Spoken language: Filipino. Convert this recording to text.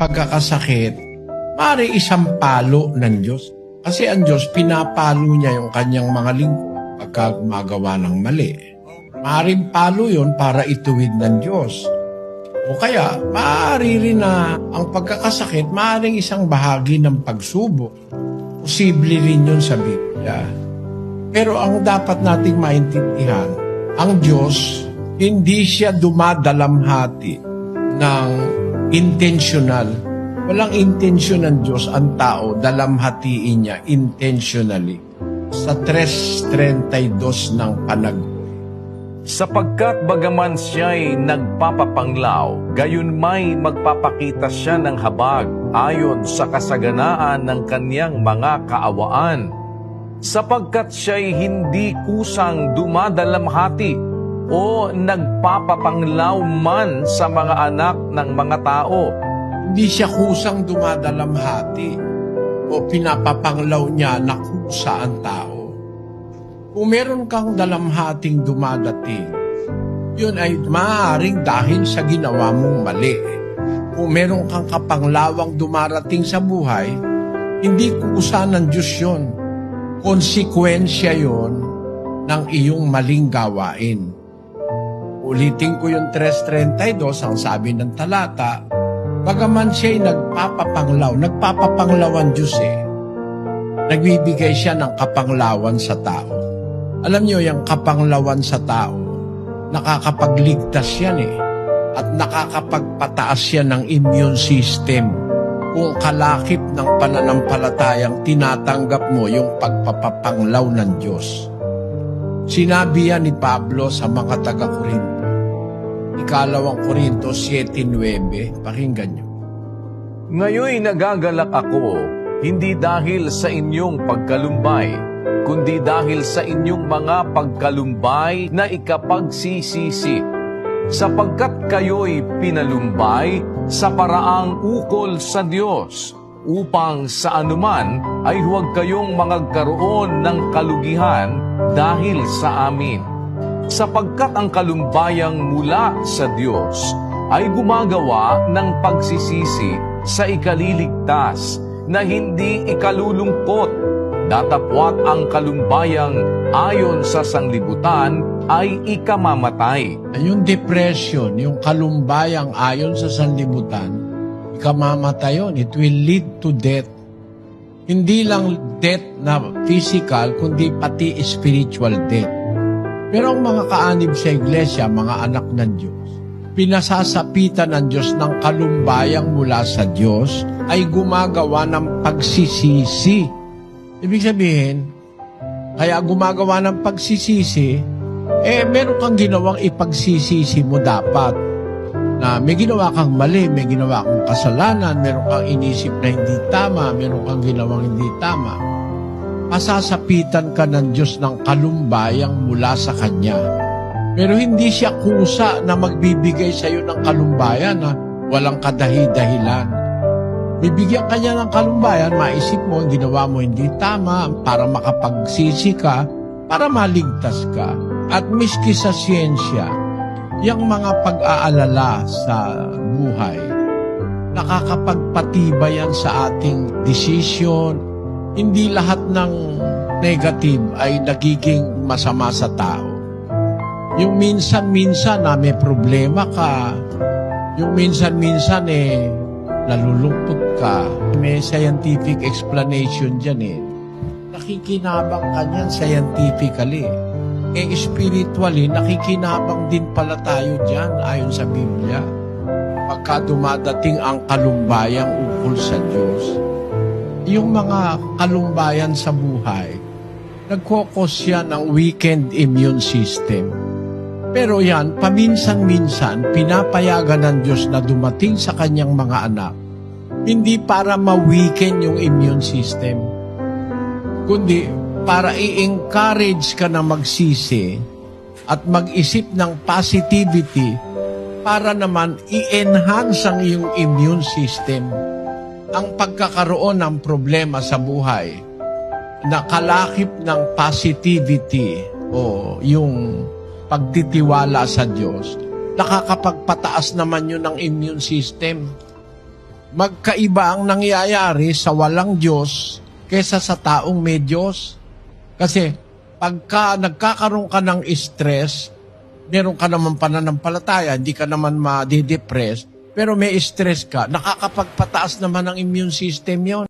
pagkakasakit, maaari isang palo ng Diyos. Kasi ang Diyos, pinapalo niya yung kanyang mga lingkod pagka gumagawa ng mali. Maaring palo yon para ituwid ng Diyos. O kaya, maaari rin na ang pagkakasakit, maaaring isang bahagi ng pagsubok. Posible rin yun sa Biblia. Pero ang dapat nating maintindihan, ang Diyos, hindi siya dumadalamhati ng intentional. Walang intensyon ng Diyos ang tao, dalamhatiin niya intentionally. Sa 3.32 ng panag Sapagkat bagaman siya'y nagpapapanglaw, gayon may magpapakita siya ng habag ayon sa kasaganaan ng kanyang mga kaawaan. Sapagkat siya'y hindi kusang dumadalamhati o nagpapapanglaw man sa mga anak ng mga tao. Hindi siya kusang dumadalamhati o pinapapanglaw niya na kusa ang tao. Kung meron kang dalamhating dumadating, yun ay maaaring dahil sa ginawa mong mali. Kung meron kang kapanglawang dumarating sa buhay, hindi kusa ng Diyos yun. Konsekwensya yon ng iyong maling gawain. Ulitin ko yung 3.32, ang sabi ng talata, Bagaman siya'y nagpapapanglaw, nagpapapanglaw ang Diyos eh. Nagbibigay siya ng kapanglawan sa tao. Alam niyo, yung kapanglawan sa tao, nakakapagligtas yan eh. At nakakapagpataas yan ng immune system. Kung kalakip ng pananampalatayang tinatanggap mo yung pagpapapanglaw ng Diyos. Sinabi yan ni Pablo sa mga taga-Korinto. Ikalawang Korinto 7.9. Pakinggan niyo. Ngayoy nagagalak ako, hindi dahil sa inyong pagkalumbay, kundi dahil sa inyong mga pagkalumbay na ikapagsisisi, sapagkat kayo'y pinalumbay sa paraang ukol sa Diyos, upang sa anuman ay huwag kayong magkaroon ng kalugihan dahil sa amin. Sapagkat ang kalumbayang mula sa Diyos ay gumagawa ng pagsisisi sa ikaliligtas na hindi ikalulungkot. Datapwat ang kalumbayang ayon sa sanglibutan ay ikamamatay. Yung depression, yung kalumbayang ayon sa sanlibutan, ikamamatay yun. It will lead to death. Hindi lang death na physical, kundi pati spiritual death. Pero ang mga kaanib sa iglesia, mga anak ng Diyos, pinasasapitan ng Diyos ng kalumbayang mula sa Diyos ay gumagawa ng pagsisisi. Ibig sabihin, kaya gumagawa ng pagsisisi, eh meron kang ginawang ipagsisisi mo dapat. Na may ginawa kang mali, may ginawa kang kasalanan, meron kang inisip na hindi tama, meron kang ginawang hindi tama. Pasasapitan ka ng Diyos ng kalumbayang mula sa Kanya. Pero hindi siya kusa na magbibigay sa iyo ng kalumbayan na walang kadahi-dahilan. Bibigyan ka niya ng kalumbayan, maisip mo, ang ginawa mo hindi tama para makapagsisi ka, para maligtas ka. At miski sa siyensya, yung mga pag-aalala sa buhay, nakakapagpatibay yan sa ating desisyon. Hindi lahat ng negative ay nagiging masama sa tao. Yung minsan-minsan na may problema ka, yung minsan-minsan eh, nalulungkot ka. May scientific explanation dyan eh. Nakikinabang ka niyan scientifically. Eh, spiritually, nakikinabang din pala tayo dyan ayon sa Biblia. Pagka dumadating ang kalumbayang ukol sa Diyos, yung mga kalumbayan sa buhay, nagkokos yan ng weakened immune system. Pero yan, paminsan-minsan, pinapayagan ng Diyos na dumating sa kanyang mga anak, hindi para ma-weaken yung immune system, kundi para i-encourage ka na magsisi at mag-isip ng positivity para naman i-enhance ang iyong immune system ang pagkakaroon ng problema sa buhay na kalakip ng positivity o yung pagtitiwala sa Diyos, nakakapagpataas naman yun ng immune system. Magkaiba ang nangyayari sa walang Diyos kesa sa taong may Diyos. Kasi pagka nagkakaroon ka ng stress, meron ka naman pananampalataya, hindi ka naman madidepress, pero may stress ka, nakakapagpataas naman ang immune system yon.